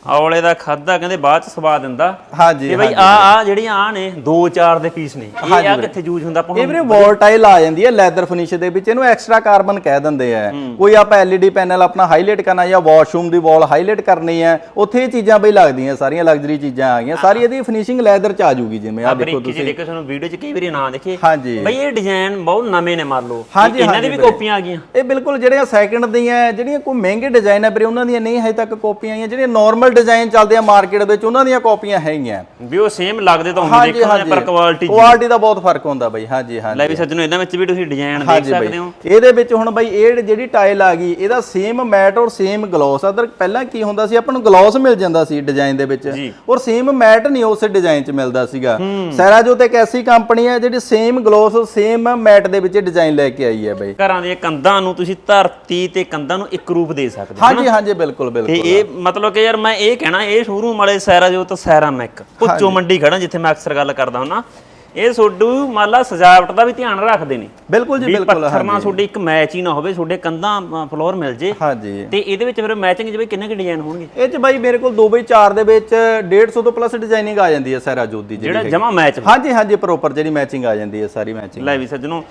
ਔਲੇ ਦਾ ਖਾਦਾ ਕਹਿੰਦੇ ਬਾਅਦ ਚ ਸਵਾਦ ਦਿੰਦਾ। ਹਾਂਜੀ ਤੇ ਬਈ ਆ ਆ ਜਿਹੜੀਆਂ ਆ ਨੇ 2-4 ਦੇ ਪੀਸ ਨੇ ਇਹ ਆ ਕਿੱਥੇ ਯੂਜ਼ ਹੁੰਦਾ? ਆਪਾਂ ਇਹ ਵੀਰੇ ਵੋਲਟਾਈਲ ਆ ਜਾਂਦੀ ਹੈ ਲੈਦਰ ਫਿਨਿਸ਼ ਦੇ ਵਿੱਚ ਇਹਨੂੰ ਐਕਸਟਰਾ ਕਾਰਬਨ ਕਹਿ ਦਿੰਦੇ ਆ। ਕੋਈ ਆਪਾਂ ਐਲਈਡੀ ਪੈਨਲ ਆਪਣਾ ਹਾਈਲਾਈਟ ਕਰਨਾ ਜਾਂ ਵਾਸ਼ਰੂਮ ਦੀ ਵਾਲ ਹਾਈਲਾਈਟ ਕਰਨੀ ਹੈ ਉੱਥੇ ਇਹ ਚੀਜ਼ਾਂ ਬਈ ਲੱਗਦੀਆਂ ਸਾਰੀਆਂ ਲਗਜ਼ਰੀ ਚੀਜ਼ਾਂ ਆ ਗਈਆਂ। ਸਾਰੀ ਇਹਦੀ ਫਿਨਿਸ਼ਿੰਗ ਲੈਦਰ ਚ ਆ ਜੂਗੀ ਜਿਵੇਂ ਆ ਦੇਖੋ ਜੀ ਦੇਖੋ ਤੁਹਾਨੂੰ ਵੀਡੀਓ ਚ ਕਈ ਵਾਰੀ ਨਾ ਦੇਖੇ। ਹਾਂਜੀ। ਬਈ ਇਹ ਡਿਜ਼ਾਈਨ ਬਹੁਤ ਨਵੇਂ ਨੇ ਮੰਨ ਲਓ। ਇਹਨਾਂ ਦੀ ਵੀ। ਕਾਪੀਆਂ ਆ ਗਈਆਂ। ਇਹ ਬਿਲਕੁਲ ਜਿਹੜੀਆਂ ਸੈਕਿੰਡ ਦੀਆਂ ਜਿਹੜੀਆਂ ਕੋਈ ਮਹਿੰਗੇ ਡਿਜ਼ਾਈਨ ਹੈ ਵੀਰੇ ਉਹਨਾਂ ਦੀਆਂ ਨਹੀਂ ਹਜੇ ਤੱਕ ਕਾਪੀਆਂ ਆਈਆਂ ਜਿਹੜੀਆਂ ਨਾਰਮਲ ਡਿਜ਼ਾਈਨ ਚੱਲਦੇ ਆ ਮਾਰਕੀਟ ਵਿੱਚ ਉਹਨਾਂ ਦੀਆਂ ਕਾਪੀਆਂ ਹੈਗੀਆਂ। ਵੀ ਉਹ ਸੇਮ ਲੱਗਦੇ ਤਾਂ ਹੁੰਦੇ ਹਾਂਜੀ ਦੇਖੋ ਹਾਂਜੀ। ਪਰ ਕੁਆਲਿਟੀ ਕੁਆਲਿਟੀ ਦਾ ਬਹੁਤ ਫ਼ਰਕ ਹੁੰਦਾ ਬਈ ਹਾਂਜੀ ਹਾਂਜੀ। ਲੈ ਵੀ ਸੱਜਣੋ ਇਹਨਾਂ ਵਿੱਚ ਵੀ ਤੁਸੀਂ ਡਿਜ਼ਾਈਨ ਦੇਖ ਸਕਦੇ ਹੋ। ਇਹਦੇ ਵਿੱਚ ਹੁਣ ਬਈ ਇਹ ਜਿਹੜੀ ਟਾਈਲ ਆ ਗਈ ਇਹਦਾ ਸੇਮ ਮੈਟ ਔਰ ਸੇਮ ਗਲੋਸ ਅਦਰ ਪਹਿਲਾਂ ਕੀ ਹੁੰਦਾ ਸੀ ਆਪਾਂ ਨੂੰ ਗਲੋਸ ਮਿਲ ਜਾਂਦਾ ਸੀ ਡਿਜ਼ਾਈਨ ਦੇ ਵਿੱਚ। ਔਰ ਸੇਮ ਮੈਟ ਨਹੀਂ ਉਸ ਡਿਜ਼ਾਈਨ 'ਚ ਮਿਲਦਾ ਸੀਗਾ। ਸੈਰਾਜੋਤ ਇੱਕ ਐਸੀ ਕੰਪਨੀ ਹੈ ਜਿਹੜੀ ਸੇਮ ਗਲੋਸ ਸੇਮ ਮੈਟ ਦੇ ਵਿੱਚ ਡਿਜ਼ਾਈਨ ਲੈ ਕੇ ਆਈ ਹੈ ਬਈ। ਘਰਾਂ ਦੀਆਂ ਕੰਧਾਂ ਨੂੰ ਤੁਸੀਂ ਧਰਤੀ ਤੇ ਕੰਧਾਂ ਨੂੰ ਇੱਕ ਰੂਪ ਦੇ ਸਕਦੇ ਹੋ ਹਾਂਜੀ ਹਾਂਜੀ ਬਿਲਕੁਲ ਤੇ ਬਿਲਕੁਲ ਇਹ ਮਤਲਬ ਕਿ ਯਾਰ ਮੈਂ ਇਹ ਕਹਿਣਾ ਇਹ ਸ਼ੋਰੂਮ ਵਾਲੇ ਸੈਰਾ ਜੋ ਤਾਂ ਸੈਰਾਮਿਕ ਪੁੱਚੋ ਮੰਡੀ ਖੜਾ ਜਿੱਥੇ ਮੈਂ ਅਕਸਰ ਗੱਲ ਕਰਦਾ ਹੁੰਨਾ ਇਹ ਸੋਡੂ ਮੰਨ ਲਾ ਸਜਾਵਟ ਦਾ ਵੀ ਧਿਆਨ ਰੱਖਦੇ ਨੇ। ਬਿਲਕੁਲ ਜੀ ਬਿਲਕੁਲ ਪੱਥਰ ਨਾਲ ਤੁਹਾਡੀ ਇੱਕ ਮੈਚ ਹੀ ਨਾ ਹੋਵੇ ਤੁਹਾਡੇ ਕੰਧਾਂ ਫਲੋਰ ਮਿਲ ਜੇ। ਹਾਂਜੀ। ਤੇ ਇਹਦੇ ਵਿੱਚ ਫਿਰ ਮੈਚਿੰਗ ਜਿਵੇਂ ਕਿੰਨੇ ਕਿ ਡਿਜ਼ਾਈਨ ਹੋਣਗੇ? ਇਹ ਚ ਬਾਈ ਮੇਰੇ ਕੋਲ 2 ਬਈ 4 ਦੇ ਵਿੱਚ 150 ਤੋਂ ਪਲੱਸ ਡਿਜ਼ਾਈਨਿੰਗ ਆ ਜਾਂਦੀ ਹੈ ਸੈਰਾਜੋਤ ਦੀ ਜਿਹੜਾ ਜਿਹੜੀ ਜਮਾ ਮੈਚ ਹਾਂਜੀ ਹਾਂਜੀ ਪ੍ਰੋਪਰ ਜਿਹੜੀ ਮੈਚਿੰਗ ਆ ਜਾਂਦੀ ਹੈ ਸਾਰੀ ਮੈਚਿੰਗ ਲੈ ਵੀ ਸੱਜਣੋ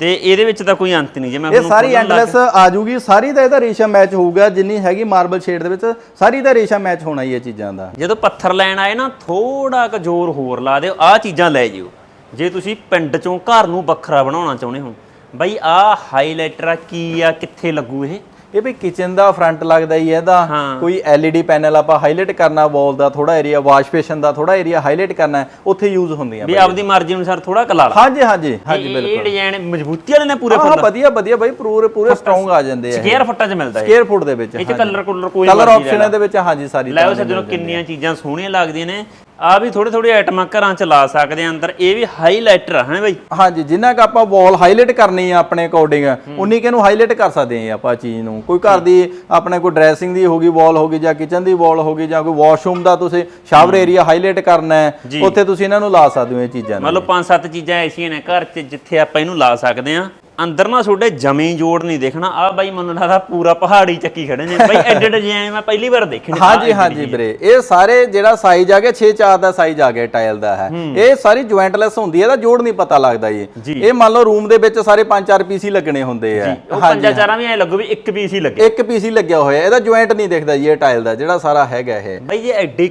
ਤੇ ਇਹਦੇ ਵਿੱਚ ਤਾਂ ਕੋਈ ਅੰਤ ਨਹੀਂ ਜੇ ਮੈਂ ਇਹ ਸਾਰੀ ਐਂਡਲੈਸ ਆ ਜੂਗੀ ਸਾਰੀ ਦਾ ਇਹਦਾ ਰੇਸ਼ਾ ਮੈਚ ਹੋਊਗਾ ਜਿੰਨੀ ਹੈਗੀ ਮਾਰਬਲ ਸ਼ੇਡ ਦੇ ਵਿੱਚ ਸਾਰੀ ਦਾ ਰੇਸ਼ਾ ਮੈਚ ਹੋਣਾ ਹੀ ਇਹ ਚੀਜ਼ਾਂ ਦਾ। ਜਦੋਂ ਪੱਥਰ ਲੈਣ ਆਏ ਨਾ ਥੋੜਾ ਕੁ ਜ਼ੋਰ ਹੋਰ ਲਾ ਦਿਓ ਆਹ ਚੀਜ਼ਾਂ ਲੈ ਜਿਓ। ਜੇ ਤੁਸੀਂ ਪਿੰਡ ਚੋਂ ਘਰ ਨੂੰ ਵੱਖਰਾ ਬਣਾਉਣਾ ਚਾਹੁੰਦੇ ਹੋ ਬਈ ਆਹ ਹਾਈਲਾਈਟਰ ਆ ਕੀ ਆ ਕਿੱਥੇ ਲੱਗੂ ਇਹ? ਇਹ ਵੀ ਕਿਚਨ ਦਾ ਫਰੰਟ ਲੱਗਦਾ ਹੀ ਇਹਦਾ। ਕੋਈ LED ਪੈਨਲ ਆਪਾਂ ਹਾਈਲਾਈਟ ਕਰਨਾ ਵਾਲ ਦਾ ਥੋੜਾ ਏਰੀਆ ਵਾਸ਼ ਬੇਸ਼ਨ ਦਾ ਥੋੜਾ ਏਰੀਆ ਹਾਈਲਾਈਟ ਕਰਨਾ ਉੱਥੇ ਯੂਜ਼ ਹੁੰਦੀਆਂ ਵੀ ਆਪਦੀ ਮਰਜ਼ੀ ਅਨੁਸਾਰ ਥੋੜਾ ਕਲਾ ਲਾ ਹਾਂਜੀ ਹਾਂਜੀ ਹਾਂਜੀ ਬਿਲਕੁਲ। ਇਹ ਡਿਜ਼ਾਈਨ ਮਜ਼ਬੂਤੀ ਵਾਲੇ ਨੇ ਪੂਰੇ ਹਾਂ ਫੁੱਲ। ਵਧੀਆ ਵਧੀਆ ਬਾਈ ਪੂਰੇ ਪੂਰੇ ਸਟਰੋਂਗ ਆ ਜਾਂਦੇ ਆ ਸਕੇਅਰ ਫੁੱਟਾਂ 'ਚ ਮਿਲਦਾ ਹੈ ਸਕੇਅਰ ਫੁੱਟ ਦੇ ਵਿੱਚ ਇਹ 'ਚ ਕਲਰ ਕੁਲਰ ਕੋਈ ਕਲਰ ਆਪਸ਼ਨ ਇਹਦੇ ਵਿੱਚ ਹਾਂਜੀ ਸਾਰੀ ਲੈ ਉਹ ਤਰ੍ਹਾਂ ਦੀ ਸੱਜਣੋ ਕਿੰਨੀਆਂ ਚੀਜ਼ਾਂ ਸੋਹਣੀਆਂ ਲੱਗਦੀਆਂ ਨੇ। ਆ ਵੀ ਥੋੜੇ ਥੋੜੇ ਆਈਟਮਾਂ ਘਰਾਂ 'ਚ ਲਾ ਸਕਦੇ ਆ ਅੰਦਰ ਇਹ ਵੀ ਹਾਈਲਾਈਟਰ ਹੈ ਬਈ? ਹਾਂਜੀ ਜਿੰਨਾ ਕ ਆਪਾਂ ਵਾਲ ਹਾਈਲਾਈਟ ਕਰਨੀ ਆ ਆਪਣੇ ਅਕੋਰਡਿੰਗ ਉਨੀ ਕਿ ਇਹਨੂੰ ਹਾਈਲਾਈਟ ਕਰ ਸਕਦੇ ਆ ਆਪਾਂ ਚੀਜ਼ ਨੂੰ। ਕੋਈ ਘਰ ਦੀ ਆਪਣੇ ਕੋਈ ਡਰੈਸਿੰਗ ਦੀ ਹੋਗੀ ਵਾਲ ਹੋਗੀ ਜਾਂ ਕਿਚਨ ਦੀ ਵਾਲ ਹੋਗੀ ਜਾਂ ਕੋਈ ਵਾਸ਼ਰੂਮ ਦਾ ਤੁਸੀਂ ਸ਼ਾਵਰ ਏਰੀਆ ਹਾਈਲਾਈਟ ਕਰਨਾ ਹੈ ਉੱਥੇ ਤੁਸੀਂ ਇਹਨਾਂ ਨੂੰ ਲਾ ਸਕਦੇ ਹੋ ਇਹ ਚੀਜ਼ਾਂ ਨੂੰ। ਲਓ ਪੰਜ ਸੱਤ ਚੀਜ਼ਾਂ ਐਸੀਆਂ ਨੇ ਘਰ 'ਚ ਜਿੱਥੇ ਆਪਾਂ ਇਹਨੂੰ ਲਾ ਸਕਦੇ ਆ। ਅੰਦਰ ਨਾ ਤੁਹਾਡੇ ਜਮੀ ਜੋੜ ਨਹੀਂ ਦੇਖਣਾ। ਆ ਬਾਈ ਮੈਨੂੰ ਲੱਗਦਾ ਪੂਰਾ ਪਹਾੜੀ ਚੱਕੀ ਖੜੇ ਨੇ। ਬਾਈ ਐਡੇ ਡਿਜ਼ਾਈਨ ਮੈਂ ਪਹਿਲੀ ਵਾਰ ਦੇਖੇ ਨੇ। ਹਾਂਜੀ ਹਾਂਜੀ ਵੀਰੇ। ਇਹ ਸਾਰੇ ਜਿਹੜਾ ਸਾਈਜ਼ ਆ ਗਿਆ 6-4 ਦਾ ਸਾਈਜ਼ ਆ ਗਿਆ ਟਾਇਲ ਦਾ ਹੈ। ਇਹ ਸਾਰੀ ਜੁਆਇੰਟਲੈਸ ਹੁੰਦੀ ਹੈ ਇਹਦਾ ਜੋੜ ਨਹੀਂ ਪਤਾ ਲੱਗਦਾ ਜੀ। ਇਹ ਮੰਨ ਲਓ ਰੂਮ ਦੇ ਵਿੱਚ ਸਾਰੇ 5-4 ਪੀਸ ਹੀ ਲੱਗਣੇ ਹੁੰਦੇ ਆ। ਉਹ ਪੰਜਾ ਚਾਰਾਂ ਵੀ ਐ ਲੱਗੂ ਵੀ ਇੱਕ ਪੀਸ ਹੀ ਲੱਗੇ। ਇੱਕ ਪੀਸ ਹੀ ਲੱਗਿਆ ਹੋਇਆ ਇਹਦਾ ਜੁਆਇੰਟ ਨਹੀਂ ਦਿਖਦਾ ਜੀ ਇਹ ਟਾਇਲ ਦਾ ਜਿਹੜਾ ਸਾਰਾ ਹੈਗਾ ਇਹ। ਬਾਈ ਜੇ ਐਡੀ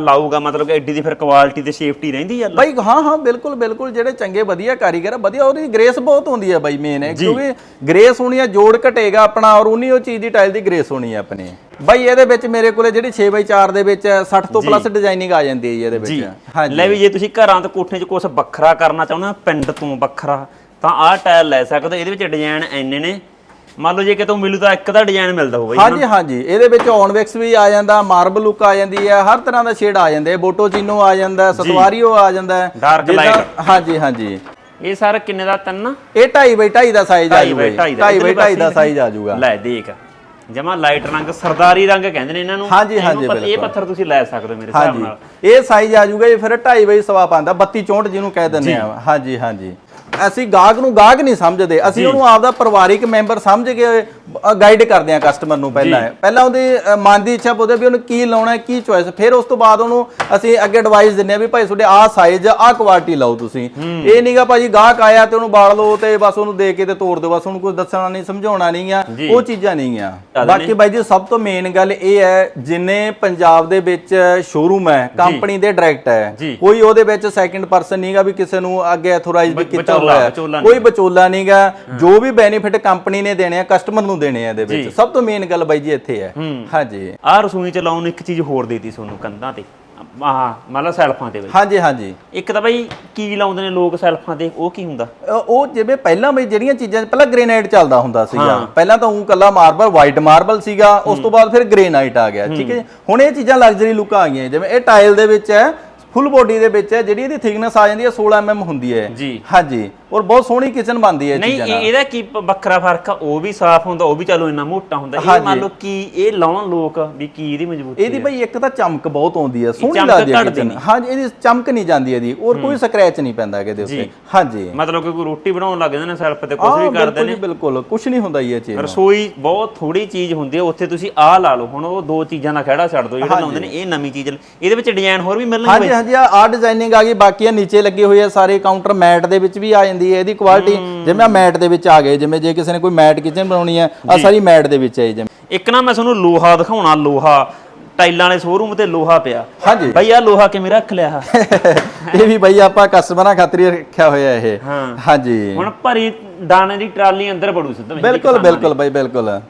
ਲਾਊਗਾ ਮਤਲਬ ਕਿ ਐਡੀ ਦੀ ਫਿਰ ਕੁਆਲਿਟੀ ਤੇ ਸੇਫਟੀ ਰਹਿੰਦੀ ਆ। ਬਾਈ ਹਾਂ ਹਾਂ ਬਿਲਕੁਲ ਬਿਲਕੁਲ ਜਿਹੜੇ ਚੰਗੇ ਵਧੀਆ ਕਾਰੀਗਰ ਆ ਵਧੀਆ ਉਹਦੀ ਗ੍ਰੇਸ ਬਹੁਤ ਹੁੰਦੀ ਹੈ ਬਾਈ ਮੇਨ ਹੈ ਕਿਉਂਕਿ ਗ੍ਰੇਸ ਹੋਣੀ ਆ ਜੋੜ ਘਟੇਗਾ ਆਪਣਾ ਔਰ ਉਨੀ ਉਹ ਚੀਜ਼ ਦੀ ਟਾਈਲ ਦੀ ਗ੍ਰੇਸ ਹੋਣੀ ਹੈ ਆਪਣੀ। ਬਾਈ ਇਹਦੇ ਵਿੱਚ ਮੇਰੇ ਕੋਲੇ ਜਿਹੜੀ 6x4 ਦੇ ਵਿੱਚ 60 ਤੋਂ ਪਲੱਸ ਡਿਜ਼ਾਈਨਿੰਗ ਆ ਜਾਂਦੀ ਹੈ ਜੀ ਇਹਦੇ ਵਿੱਚ। ਹਾਂਜੀ। ਲੈ ਵੀ ਜੇ ਤੁਸੀਂ ਘਰਾਂ ਤੇ ਕੋਠੇ 'ਚ ਕੁਝ ਵੱਖਰਾ ਕਰਨਾ ਚਾਹੁੰਦੇ ਹੋ ਪਿੰਡ ਤੋਂ ਵੱਖਰਾ ਤਾਂ ਆਹ ਟਾਇਲ ਲੈ ਸਕਦੇ ਹੋ। ਇਹਦੇ ਵਿੱਚ ਡਿਜ਼ਾਈਨ ਇੰਨੇ ਨੇ। ਮੰਨ ਲਓ ਜੇ ਕਿਤੋਂ ਮਿਲੂ ਤਾਂ ਇੱਕ ਦਾ ਡਿਜ਼ਾਈਨ ਮਿਲਦਾ ਜੀ ਹਾਂਜੀ ਹਾਂਜੀ। ਇਹਦੇ ਵਿੱਚ ਔਨਵੈਕਸ ਵੀ ਆ ਜਾਂਦਾ ਮਾਰਬਲ ਲੁੱਕ ਆ ਜਾਂਦੀ ਹੈ ਹਰ ਤਰ੍ਹਾਂ ਦਾ ਸ਼ੇਡ ਆ ਜਾਂਦੇ ਬੋਟੋਚੀਨੋ ਆ ਜਾਂਦਾ ਸਤਵਾਰੀਓ ਆ ਜਾਂਦਾ ਹੈ। ਹਾਂਜੀ ਹਾਂਜੀ। ਇਹ ਸਰ ਕਿੰਨੇ ਦਾ ਤਿੰਨ ਇਹ 2.5 ਬਾਈ 2.5 ਦਾ ਸਾਈਜ਼ ਆ 2.5 ਜਾਊਗਾ ਬਾਈ 2.5 ਦਾ। 2.5 ਬਾਈ 2.5 ਦਾ ਸਾਈਜ਼ ਆ ਜਾਊਗਾ ਲੈ ਦੇਖ ਜਮਾ ਲਾਈਟ ਰੰਗ ਸਰਦਾਰੀ ਰੰਗ ਕਹਿੰਦੇ ਨੇ ਇਹਨਾਂ ਨੂੰ। ਹਾਂਜੀ, ਹਾਂਜੀ, ਪਤਾ- ਇਹ ਬਿਲਕੁਲ। ਪੱਥਰ ਤੁਸੀਂ ਲੈ ਸਕਦੇ ਹੋ ਮੇਰੇ ਹਿਸਾਬ ਨਾਲ। ਇਹ ਸਾਈਜ਼ ਆ ਜਾਊਗਾ ਜੀ ਫਿਰ 2.5 ਬਾਈ ਸਵਾ ਪਾਉਂਦਾ 32 64 ਜਿਹਨੂੰ ਕਹਿ ਦਿੰਦੇ ਆ। ਹਾਂਜੀ ਹਾਂਜੀ। ਅਸੀਂ ਗਾਹਕ ਨੂੰ ਗਾਹਕ ਨਹੀਂ ਸਮਝਦੇ। ਅਸੀਂ ਉਹਨੂੰ ਆਪਦਾ ਪਰਿਵਾਰਿਕ ਮੈਂਬਰ ਸਮਝ ਕੇ ਗਾਈਡ ਕਰਦੇ ਆ ਕਸਟਮਰ ਨੂੰ ਪਹਿਲਾਂ। ਪਹਿਲਾਂ ਉਹਦੀ ਮਨ ਦੀ ਇੱਛਾ ਪੁੱਛਦੇ ਵੀ ਉਹਨੂੰ ਕੀ ਲਾਉਣਾ ਹੈ ਕੀ ਚੋਇਸ ਫਿਰ ਉਸ ਤੋਂ ਬਾਅਦ ਉਹਨੂੰ ਅਸੀਂ ਅੱਗੇ ਐਡਵਾਈਸ ਦਿੰਨੇ ਆ ਵੀ ਭਾਈ ਤੁਹਾਡੇ ਆਹ ਸਾਈਜ਼ ਆਹ ਕੁਆਲਿਟੀ ਲਾਓ ਤੁਸੀਂ। ਇਹ ਨਹੀਂਗਾ ਭਾਜੀ ਗਾਹਕ ਆਇਆ ਤੇ ਉਹਨੂੰ ਬਾਲ ਲਓ ਤੇ ਬਸ ਉਹਨੂੰ ਦੇ ਕੇ ਤੇ ਤੋੜ ਦਿਓ। ਬਸ ਉਹਨੂੰ ਕੁਝ ਦੱਸਣਾ ਨਹੀਂ ਸਮਝਾਉਣਾ ਨਹੀਂ ਆ। ਉਹ ਚੀਜ਼ਾਂ ਨਹੀਂ ਆ। ਬਾਕੀ ਬਾਈ ਜੀ ਸਭ ਤੋਂ ਮੇਨ ਗੱਲ ਇਹ ਹੈ ਜਿੰਨੇ ਪੰਜਾਬ ਦੇ ਵਿੱਚ ਸ਼ੋਰੂਮ ਹੈ ਕੰਪਨੀ ਦੇ ਡਾਇਰੈਕਟ ਹੈ। ਕੋਈ ਉਹਦੇ ਵਿੱਚ ਸੈਕੰਡ ਪਰਸਨ ਨਹੀਂਗਾ ਵੀ ਕਿਸੇ ਨੂੰ ਅੱਗੇ ਅਥੋਰਾਈਜ਼ ਵੀ ਕੀਤਾ ਵਿਚੋਲਾ- ਹੈ। ਕੋਈ ਵਿਚੋਲਾ ਨਹੀਂਗਾ। ਜੋ ਵੀ ਬੈਨੀਫਿਟ ਕੰਪਨੀ ਨੇ ਦੇਣੇ ਆ ਕਸਟਮਰ ਨੂੰ ਦੇਣੇ ਆ ਇਹਦੇ ਵਿੱਚ। ਸਭ ਤੋਂ ਮੇਨ ਗੱਲ ਬਾਈ ਜੀ ਇੱਥੇ ਹੈ। ਹਾਂਜੀ। ਆਹ ਰਸੋਈ ਚ ਲਾਉਣ ਇੱਕ ਚੀਜ਼ ਹੋਰ ਦੇਤੀ ਤੁਹਾਨੂੰ ਕੰਧਾਂ ਤੇ। ਆਹ ਮੰਨ ਲਓ ਸੈਲਫਾਂ ਤੇ ਬਈ। ਹਾਂਜੀ ਹਾਂਜੀ। ਇੱਕ ਤਾਂ ਬਈ ਕੀ ਲਾਉਂਦੇ ਨੇ ਲੋਕ ਸੈਲਫਾਂ ਤੇ? ਉਹ ਕੀ ਹੁੰਦਾ? ਉਹ ਜਿਵੇਂ ਪਹਿਲਾਂ ਬਈ ਜਿਹੜੀਆਂ ਚੀਜ਼ਾਂ ਪਹਿਲਾਂ ਗ੍ਰੇਨਾਈਟ ਚੱਲਦਾ ਹੁੰਦਾ ਸੀਗਾ। ਪਹਿਲਾਂ ਤਾਂ ਉਹ ਕੱਲਾ ਮਾਰਬਲ ਵਾਈਟ ਮਾਰਬਲ ਸੀਗਾ। ਉਸ ਤੋਂ ਬਾਅਦ ਫਿਰ ਗ੍ਰੇਨਾਈਟ ਆ ਗਿਆ ਠੀਕ ਹੈ? ਹੁਣ ਇਹ ਚੀਜ਼ਾਂ ਲਗਜ਼ਰੀ ਲੁੱਕ ਆ ਗਈਆਂ। ਜਿਵੇਂ ਇਹ ਟਾਇਲ ਦੇ ਵਿੱਚ ਹੈ ਫੁੱਲ ਬੋਡੀ ਦੇ ਵਿੱਚ ਹੈ ਜਿਹੜੀ ਇਹਦੀ ਥਿਕਨੈਸ ਆ ਜਾਂਦੀ ਹੈ 16 mm ਹੁੰਦੀ ਹੈ। ਹਾਂਜੀ। ਔਰ ਬਹੁਤ ਸੋਹਣੀ ਕਿਚਨ ਬਣਦੀ ਹੈ ਇਹ ਨਹੀਂ ਚੀਜ਼ਾਂ ਇਹ- ਨਾਲ। ਇਹਦਾ ਕੀ ਪ- ਵੱਖਰਾ ਫ਼ਰਕ ਆ? ਉਹ ਵੀ ਸਾਫ਼ ਹੁੰਦਾ ਉਹ ਵੀ ਚਲੋ ਇੰਨਾ ਮੋਟਾ ਹੁੰਦਾ। ਇਹ ਮੰਨ ਲਓ ਕੀ ਇਹ ਲਾਉਣ ਲੋਕ ਵੀ ਕੀ ਇਹਦੀ ਮਜ਼ਬੂਤੀ ਇਹਦੀ ਬਈ ਇੱਕ ਤਾਂ ਚਮਕ ਬਹੁਤ ਆਉਂਦੀ ਹੈ ਸੋਹਣੀ ਚਮਕ ਲੱਗਦੀ ਹੈ ਘੱਟਦੀ kitchen। ਹਾਂਜੀ ਇਹਦੀ ਚਮਕ ਨਹੀਂ ਜਾਂਦੀ ਇਹਦੀ ਔਰ ਕੋਈ ਸਕ੍ਰੈਚ ਨਹੀਂ ਪੈਂਦਾ ਇਹਦੇ ਉੱਤੇ। ਹਾਂਜੀ। ਮਤਲਬ ਕਿ ਕੋਈ ਰੋਟੀ ਬਣਾਉਣ ਲੱਗ ਜਾਂਦੇ ਨੇ ਸੈਲਫ ਤੇ ਕੁਝ ਵੀ ਕਰਦੇ ਨੇ। ਜੀ ਬਿਲਕੁਲ। ਕੁਝ ਨਹੀਂ ਹੁੰਦਾ ਜੀ ਇਹ ਚੀਜ਼। ਰਸੋਈ ਬਹੁਤ ਥੋੜੀ ਚੀਜ਼ ਹੁੰਦੀ ਹੈ ਉੱਥੇ ਤੁਸੀਂ ਆਹ ਲਾ ਲਓ। ਹੁਣ ਉਹ ਦੋ ਚੀਜ਼ਾਂ ਦਾ ਖਹਿੜਾ ਛੱਡ ਦਿਓ ਜਿਹੜੇ ਲਾਉਂਦੇ ਨੇ ਇਹ ਨਵੀਂ ਚੀਜ਼। ਇਹਦੇ ਵਿੱਚ ਡਿਜ਼ਾਈਨ ਹੋਰ ਵੀ ਮਿਲਣਗੇ ਹਾਂਜੀ ਹਾਂਜੀ ਆ ਡਿਜ਼ਾਈਨਿੰਗ ਆ ਗਈ ਬਾਕੀ ਆ ਨੀਚੇ ਲੱਗੇ ਹੋਏ ਆ ਸਾਰੇ ਕਾਊਂਟਰ ਮੈਟ ਦੇ ਵਿੱਚ ਵੀ ਆ ਜਾਂਦੀ ਹੈ ਇਹਦੀ ਕੁਆਲਿਟੀ ਜਿਵੇਂ ਆ ਮੈਟ ਦੇ ਵਿੱਚ ਆ ਗਏ ਜਿਵੇਂ ਜੇ ਕਿਸੇ ਨੇ ਕੋਈ ਮੈਟ ਕਿਚਨ ਬਣਾਉਣੀ ਹੈ ਆ ਸਾਰੀ ਮੈਟ ਦੇ ਵਿੱਚ ਹੈ ਜਿਵੇਂ। ਇੱਕ ਨਾ ਮੈਂ ਤੁਹਾਨੂੰ ਲੋਹਾ ਦਿਖਾਉਣਾ ਲੋਹਾ। ਟਾਈਲਾਂ ਵਾਲੇ ਸ਼ੋਰੂਮ ਤੇ ਲੋਹਾ ਪਿਆ। ਹਾਂਜੀ। ਬਈ ਆ ਲੋਹਾ ਕਿਵੇਂ ਰੱਖ ਲਿਆ? [LAUGHS] ਇਹ ਵੀ ਬਈ ਆਪਾਂ ਕਸਟਮਰਾਂ ਖਾਤਰ ਰੱਖਿਆ ਹੋਇਆ ਇਹ। ਹਾਂਜੀ। ਹੁਣ ਭਰੀ ਦਾਣੇ ਦੀ ਟਰਾਲੀ ਅੰਦਰ ਵੜੂ ਸਿੱਧਾ ਬਿਲਕੁਲ ਬਿਲਕੁਲ ਬਈ ਬਿਲਕੁਲ।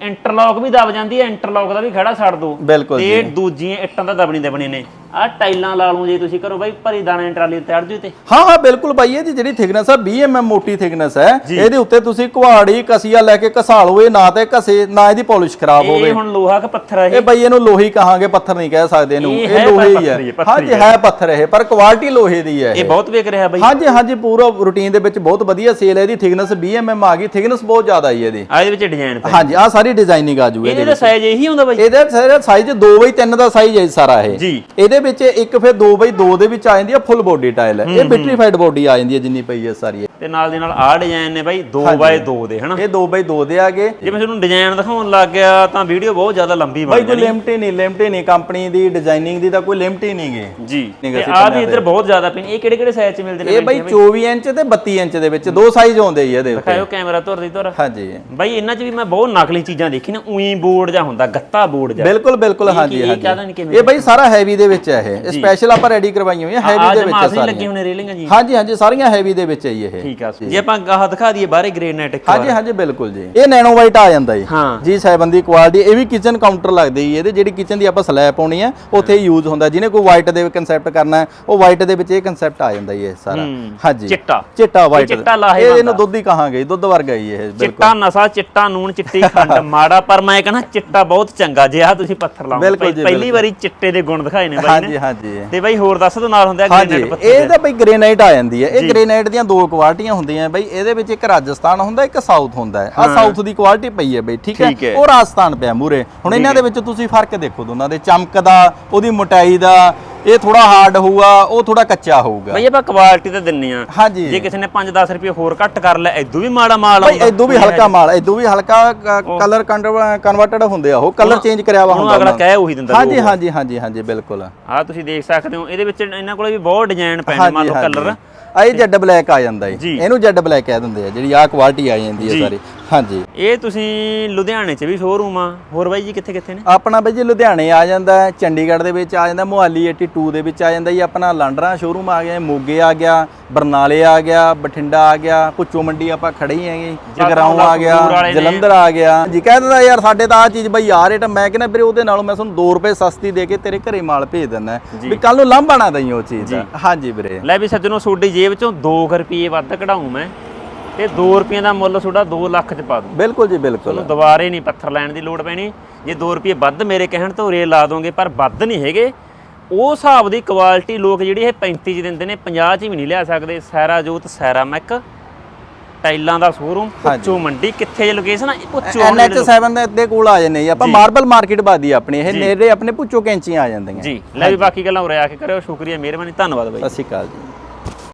ਇੰਟਰਲੌਕ ਵੀ ਦਬ ਜਾਂਦੀ ਹੈ ਇੰਟਰਲੌਕ ਦਾ ਵੀ ਖੜਾ ਛੱਡ ਦੋ। ਤੇ ਦੂਜੀਆਂ ਇੱਟਾਂ ਦਾ ਦਬਣੀ ਦਬਣੀ ਨੇ। ਆ ਟਾਈਲਾਂ ਲਾ ਲਓ ਜੇ ਤੁਸੀਂ ਕਰੋ ਬਾਈ ਭਰੀ ਦਾਣੇ ਦੀ ਟਰਾਲੀ ਤੇ ਜੂ ਤੇ ਹਾਂ ਹਾਂ ਬਿਲਕੁਲ ਬਾਈ ਇਹਦੀ ਜਿਹੜੀ ਥਿਕਨੈਸ ਆ 20 mm ਮੋਟੀ ਥਿਕਨੈਸ ਹੈ। ਇਹਦੇ ਉੱਤੇ ਤੁਸੀਂ ਕੁਹਾੜੀ ਕਸੀਆ ਲੈ ਕੇ ਘਸਾ ਲਓ ਇਹ ਨਾ ਤੇ ਘਸੇ ਨਾ ਇਹਦੀ ਪਾਲਿਸ਼ ਖਰਾਬ ਹੋਵੇ। ਇਹ ਹੁਣ ਲੋਹਾ ਕਿ ਪੱਥਰ ਹੈ ਇਹ। ਬਈ ਇਹਨੂੰ ਲੋਹੀ ਕਹਾਂਗੇ ਪੱਥਰ ਨਹੀਂ ਕਹਿ ਸਕਦੇ ਇਹਨੂੰ। ਇਹ ਇਹ ਹੈ ਲੋਹੇ ਹੀ ਪੱਥਰ ਹੀ। ਹੈ, ਹੈ ਪੱਥਰ ਹਾਂਜੀ ਹੀ। ਪੱਥਰ ਇਹ ਪਰ ਕੁਆਲਿਟੀ ਲੋਹੇ ਦੀ ਹੈ ਇਹ ਬਹੁਤ ਵੇਖ ਰਿਹਾ ਬਾਈ। ਹਾਂਜੀ ਹਾਂਜੀ ਪੂਰਾ ਰੂਟੀਨ ਦੇ ਵਿੱਚ ਬਹੁਤ ਵਧੀਆ ਸੇਲ ਹੈ। ਇਹਦੀ ਥਿਕਨੈਸ 20 mm ਆ ਗਈ ਥਿਕਨੈਸ ਬਹੁਤ ਜ਼ਿਆਦਾ ਹੀ ਇਹਦੀ। ਆ ਇਹਦੇ ਵਿੱਚ ਡਿਜ਼ਾਈਨ ਪੈ ਹਾਂਜੀ ਆ ਸਾਰੀ ਡਿਜ਼ਾਈਨਿੰਗ ਆ ਜੂਗੀ ਇਹਦੇ ਸਾਈਜ਼ ਇਹੀ ਹੁੰਦਾ ਬਾਈ? ਇਹਦਾ ਸਾਰਾ ਸਾਈਜ਼ 2 ਬਾਈ 3 ਦਾ ਸਾਈਜ਼ ਹੈ ਸਾਰਾ ਇਹ। ਜੀ। ਇਹਦੇ ਵਿੱਚ ਇੱਕ ਫਿਰ 2 ਬਾਈ 2 ਦੇ ਵਿੱਚ ਆ ਜਾਂਦੀ ਹੈ ਫੁੱਲ ਬੋਡੀ ਟਾਇਲ ਇਹ ਵਿਟਰੀਫਾਈਡ ਬੋਡੀ ਆ ਜਾਂਦੀ ਹੈ ਜਿੰਨੀ ਪਈ ਹੈ ਸਾਰੀ। ਤੇ ਨਾਲ ਦੇ ਨਾਲ ਆਹ ਡਿਜ਼ਾਈਨ ਨੇ ਬਾਈ 2x2 ਦੇ ਹਨਾ? ਇਹ 2 ਬਾਈ 2 ਦੇ ਆਗੇ ਜੇ ਮੈਂ ਤੁਹਾਨੂੰ ਡਿਜ਼ਾਈਨ ਦਿਖਾਉਣ ਲੱਗ ਗਿਆ ਤਾਂ ਵੀਡੀਓ ਬਹੁਤ ਜ਼ਿਆਦਾ ਲੰਬੀ ਬਾਈ ਬਣ ਕੋਈ ਜਾਣੀ। ਲਿਮਟ ਹੀ ਨਹੀਂ ਲਿਮਟ ਹੀ ਨਹੀਂ। ਕੰਪਨੀ ਦੀ ਡਿਜ਼ਾਈਨਿੰਗ ਦੀ ਤਾਂ ਕੋਈ ਲਿਮਟ ਹੀ ਨਹੀਂ ਗੇ। ਜੀ। ਨਹੀਂ ਤੇ ਅਸੀਂ ਆ ਵੀ ਇੱਧਰ ਬਹੁਤ ਜ਼ਿਆਦਾ ਨੇ ਇਹ ਕਿਹੜੇ ਕਿਹੜੇ ਸਾਈਜ਼ ਚ ਮਿਲਦੇ ਨੇ ਇਹ ਬਾਈ 24 ਇੰਚ ਤੇ 32 ਇੰਚ ਦੇ ਵਿੱਚ। ਦੋ ਸਾਈਜ਼ ਆਉਂਦੇ ਹੀ ਇਹਦੇ ਉੱਤੇ। ਦਿਖਾਇਓ ਕੈਮਰਾ ਧੁਰ ਦੀ ਧੁਰ। ਹਾਂਜੀ। ਬਾਈ ਇਹਨਾਂ ਚ ਵੀ ਮੈਂ ਬਹੁਤ ਨਕਲੀ ਚੀਜ਼ਾਂ ਦੇਖੀ ਨੇ। ਉਹੀ ਬੋਰਡ ਜਾਂ ਹੁੰਦਾ ਗੱਤਾ ਬੋਰਡ ਜਾਂ ਬਿਲਕੁਲ ਬਿਲਕੁਲ। ਹਾਂਜੀ ਹਾਂਜੀ। ਕਿਵੇਂ ਇਹ ਬਾਈ ਸਾਰਾ ਹੈਵੀ ਦੇ ਵਿੱਚ ਹੈ ਇਹ। ਸਪੈਸ਼ਲ ਆਪਾਂ ਰੈਡੀ ਕਰਵਾਈਆਂ ਹੋਈਆਂ ਆ ਹੈਵੀ ਦੇ ਵਿੱਚ ਹੈ ਸਾਰੀਆਂ। ਜੀ। ਹਾਂਜੀ ਹਾਂਜੀ। ਸਾਰੀਆਂ ਹੈਵੀ ਦੇ ਵਿੱਚ ਹੈ ਜੀ ਇਹ। ਠੀਕ ਆ ਜੇ। ਆਪਾਂ ਗਾਹ ਦਿਖਾ ਦਈਏ ਬਾਹਰੇ ਗ੍ਰੇਨਾਈਟ ਇੱਕ ਹਾਂਜੀ ਹਾਂਜੀ ਬਿਲਕੁਲ ਜੀ। ਇਹ ਨੈਨੋ ਵਾਈਟ ਆ ਜਾਂਦਾ ਜੀ। ਹਾਂ। ਜੀ 7 ਦੀ ਕੁਆਲਿਟੀ ਇਹ ਵੀ ਕਿਚਨ ਕਾਊਂਟਰ ਲੱਗਦੇ ਜੀ ਇਹਦੇ ਜਿਹੜੀ ਕਿਚਨ ਦੀ ਆਪਾਂ ਸਲੈਬ ਪਾਉਣੀ ਹੈ ਉੱਥੇ ਯੂਜ਼ ਹੁੰਦਾ। ਜਿਹਨੇ ਕੋਈ ਵਾਈਟ ਦੇ ਕਨਸੈਪਟ ਕਰਨਾ ਹੈ ਉਹ ਵਾਈਟ ਦੇ ਵਿੱਚ ਇਹ ਕਨਸੈਪਟ ਆ ਜਾਂਦਾ ਜੀ ਇਹ ਸਾਰਾ। ਹੂੰ। ਹਾਂਜੀ। ਚਿੱਟਾ। ਚਿੱਟਾ ਵਾਈਟ ਚਿੱਟਾ ਲਾਹੇ ਇਹ। ਇਹਨੂੰ ਦੁੱਧ ਹੀ ਕਹਾਂਗੇ ਦੁੱਧ ਵਰਗਾ ਹੀ ਇਹ ਬਿਲਕੁਲ। ਚਿੱਟਾ ਨਸਾ ਚਿੱਟਾ ਨੂਣ ਚਿੱਟੀ ਖੰਡ। [LAUGHS] ਮਾੜਾ ਪਰ ਮੈਂ ਕਹਣਾ ਚਿੱਟਾ ਬਹੁਤ ਚੰਗਾ। ਜੇ ਆ ਤੁਸੀਂ ਪੱਥਰ ਜੀ, ਪਹਿਲੀ। ਵਾਰੀ ਚਿੱਟੇ ਦੇ ਗੁਣ ਦਿਖਾਏ ਨੇ ਬਾਈ ਹਾਂਜੀ ਨੇ। ਹਾਂਜੀ। ਤੇ ਬਾਈ ਹੋਰ ਦੱਸ ਦੋ ਨਾਲ ਹੁੰਦਾ ਹਾਂਜੀ ਗ੍ਰੇਨਾਈਟ ਪੱਥਰ ਇਹ ਤਾਂ ਬਈ ਗ੍ਰੇਨਾਈਟ ਆ ਜਾਂਦੀ ਹੈ। ਇਹ ਗ੍ਰੇਨਾਈਟ ਦੀਆਂ ਦੋ ਕੁਆਲਿਟੀਆਂ ਹੁੰਦੀਆਂ ਬਈ ਇਹਦੇ ਵਿੱਚ ਇੱਕ ਰਾਜਸਥਾਨ ਹੁੰਦਾ ਇੱਕ ਸਾਊਥ ਹੁੰਦਾ ਹੈ। ਆ ਸਾਊਥ ਦੀ ਕੁਆਲਿਟੀ ਪਈ ਹੈ ਬਈ ਠੀਕ ਹੈ। ਉਹ ਰਾਜਸਥਾਨ ਪਿਆ ਮੂਰੇ ਹੁਣ ਇਹਨਾਂ ਦੇ ਵਿੱਚ ਤੁਸੀਂ ਫ਼ਰਕ ਦੇਖੋ ਦੋਨਾਂ ਦੇ। ਚਮਕ ਦਾ ਉਹਦੀ ਮੋਟਾਈ ਦਾ ਇਹ ਥੋੜਾ ਹਾਰਡ ਹੋਊਗਾ ਉਹ ਥੋੜਾ ਕੱਚਾ ਹੋਊਗਾ। ਬਈ ਆਪਾਂ ਕੁਆਲਿਟੀ ਤਾਂ ਦਿੰਨੇ ਆ ਹਾਂਜੀ। ਜੇ ਕਿਸੇ ਨੇ 5-10 ਰੁਪਏ ਹੋਰ ਘੱਟ ਕਰ ਲਿਆ ਇਦੋਂ ਵੀ ਮਾੜਾ ਮਾਲ ਬਈ ਆਉਂਦਾ। ਇਦੋਂ ਵੀ ਹਲਕਾ ਮਾਲ ਇਦੋਂ ਵੀ ਹਲਕਾ ਕਲਰ ਕਨਵਰਟਡ ਹੁੰਦੇ ਆ ਉਹ ਕਲਰ ਚੇਂਜ ਕਰਿਆ ਵਾ ਹੁੰਦਾ ਅਗਲਾ ਕਹਿ ਉਹੀ ਦਿੰਦਾ ਹਾਂਜੀ ਹਾਂਜੀ ਹਾਂਜੀ ਹਾਂਜੀ ਬਿਲਕੁਲ। ਆ ਤੁਸੀਂ ਦੇਖ ਸਕਦੇ ਹੋ ਇਹਦੇ ਵਿੱਚ ਇਹਨਾਂ ਕੋਲੇ ਵੀ ਬਹੁਤ ਡਿਜ਼ਾਈਨ ਨੇ ਮੰਨ ਲਓ ਕਲਰ ਆ ਇਹ ਜੈਡ ਬਲੈਕ ਆ ਜਾਂਦਾ ਜੀ। ਜੀ। ਇਹਨੂੰ ਜੈਡ ਬਲੈਕ ਕਹਿ ਦਿੰਦੇ ਆ ਜਿਹੜੀ ਆਹ ਕੁਆਲਿਟੀ ਆ ਜਾਂਦੀ ਹੈ ਜੀ। ਸਾਰੀ। ਹਾਂਜੀ। ਇਹ ਤੁਸੀਂ ਲੁਧਿਆਣੇ 'ਚ ਵੀ ਸ਼ੋਰੂਮ ਆ। ਹੋਰ ਬਾਈ ਜੀ ਕਿੱਥੇ ਕਿੱਥੇ ਨੇ? ਆਪਣਾ ਬਈ ਜੀ ਲੁਧਿਆਣੇ ਆ ਜਾਂਦਾ ਚੰਡੀਗੜ੍ਹ ਦੇ ਵਿੱਚ ਆ ਜਾਂਦਾ ਮੁਹਾਲੀ 82 ਦੇ ਵਿੱਚ ਆ ਜਾਂਦਾ ਜੀ। ਆਪਣਾ ਲਾਂਡਰਾ ਸ਼ੋਰੂਮ ਆ ਗਿਆ ਮੋਗੇ ਆ ਗਿਆ ਬਰਨਾਲੇ ਆ ਗਿਆ ਬਠਿੰਡਾ ਆ ਗਿਆ ਪੁੱਚੋ ਮੰਡੀ ਆਪਾਂ ਖੜੇ ਹੀ ਹੈਗੇ। ਜਗਰਾਉਂ ਆ ਗਿਆ। ਜਲੰਧਰ ਆ ਗਿਆ। ਜੀ ਕਹਿ ਦਿੰਦਾ ਯਾਰ ਸਾਡੇ ਤਾਂ ਆ ਚੀਜ਼ ਬਈ ਆ ਰੇਟ ਮੈਂ ਕਹਿੰਦਾ ਵੀਰੇ ਉਹਦੇ ਨਾਲੋਂ ਮੈਂ ਤੁਹਾਨੂੰ 2 ਰੁਪਏ ਸਸਤੀ ਦੇ ਕੇ ਤੇਰੇ ਘਰੇ ਮਾਲ ਭੇਜ ਦਿੰਦਾ। ਵੀ ਕੱਲ ਨੂੰ ਲਾਂਭਾ ਨਾ ਦਈ ਉਹ ਚੀਜ਼। ਹਾਂਜੀ ਵੀਰੇ। ਲੈ ਵੀ ਸੱਜਣੋ ਤੁਹਾਡੀ ਜੇਬ 'ਚੋਂ 2 ਰੁਪਏ ਵੱਧ ਕਢਾਉਂ ਮੈਂ ਤੇ 2 ਰੁਪਏ ਦਾ ਮੁੱਲ ਤੁਹਾਡਾ 2 ਲੱਖ 'ਚ ਪਾ ਦੂੰ। ਬਿਲਕੁਲ ਜੀ ਬਿਲਕੁਲ। ਤੁਹਾਨੂੰ ਦੁਬਾਰੇ ਨਹੀਂ ਪੱਥਰ ਲੈਣ ਦੀ ਲੋੜ ਪੈਣੀ। ਜੇ 2 ਰੁਪਏ ਵੱਧ ਮੇਰੇ ਕਹਿਣ ਤੋਂ ਰੇਲ ਲਾ ਦੋਗੇ ਪਰ ਵੱਧ ਨਹੀਂ ਹੈਗੇ। ਉਹ ਹਿਸਾਬ ਦੀ ਕੁਆਲਿਟੀ ਲੋਕ ਜਿਹੜੀ ਇਹ 35 ਚ ਦਿੰਦੇ ਨੇ 50 ਚ ਵੀ ਨਹੀਂ ਲਿਆ ਸਕਦੇ। ਸੈਰਾ ਜੋਤ ਸੈਰਾਮਿਕ ਟਾਈਲਾਂ ਦਾ ਸ਼ੋਰੂਮ ਪੁੱਚੋ ਮੰਡੀ ਕਿੱਥੇ ਜੇ ਲੋਕੇਸ਼ਨ ਪੁੱਚੋ NH7 ਦੇ ਅੱਧੇ ਕੋਲ ਆ ਜਾਂਦੇ ਜੀ। ਆਪਾਂ ਮਾਰਬਲ ਮਾਰਕੀਟ ਬਾਦੀ ਆਪਣੀ। ਇਹ ਨੇੜੇ ਆਪਣੇ ਪੁੱਚੋ ਕੈਂਚੀਆਂ ਆ ਜਾਂਦੀਆਂ। ਜੀ। ਲੈ ਵੀ ਬਾਕੀ ਗੱਲਾਂ ਉਰੇ ਆ ਕੇ ਕਰਿਓ। ਸ਼ੁਕਰੀਆ ਮਿਹਰਬਾਨੀ। ਧੰਨਵਾਦ ਬਾਈ। ਸਤਿ ਸ਼੍ਰੀ ਅਕਾਲ ਜੀ।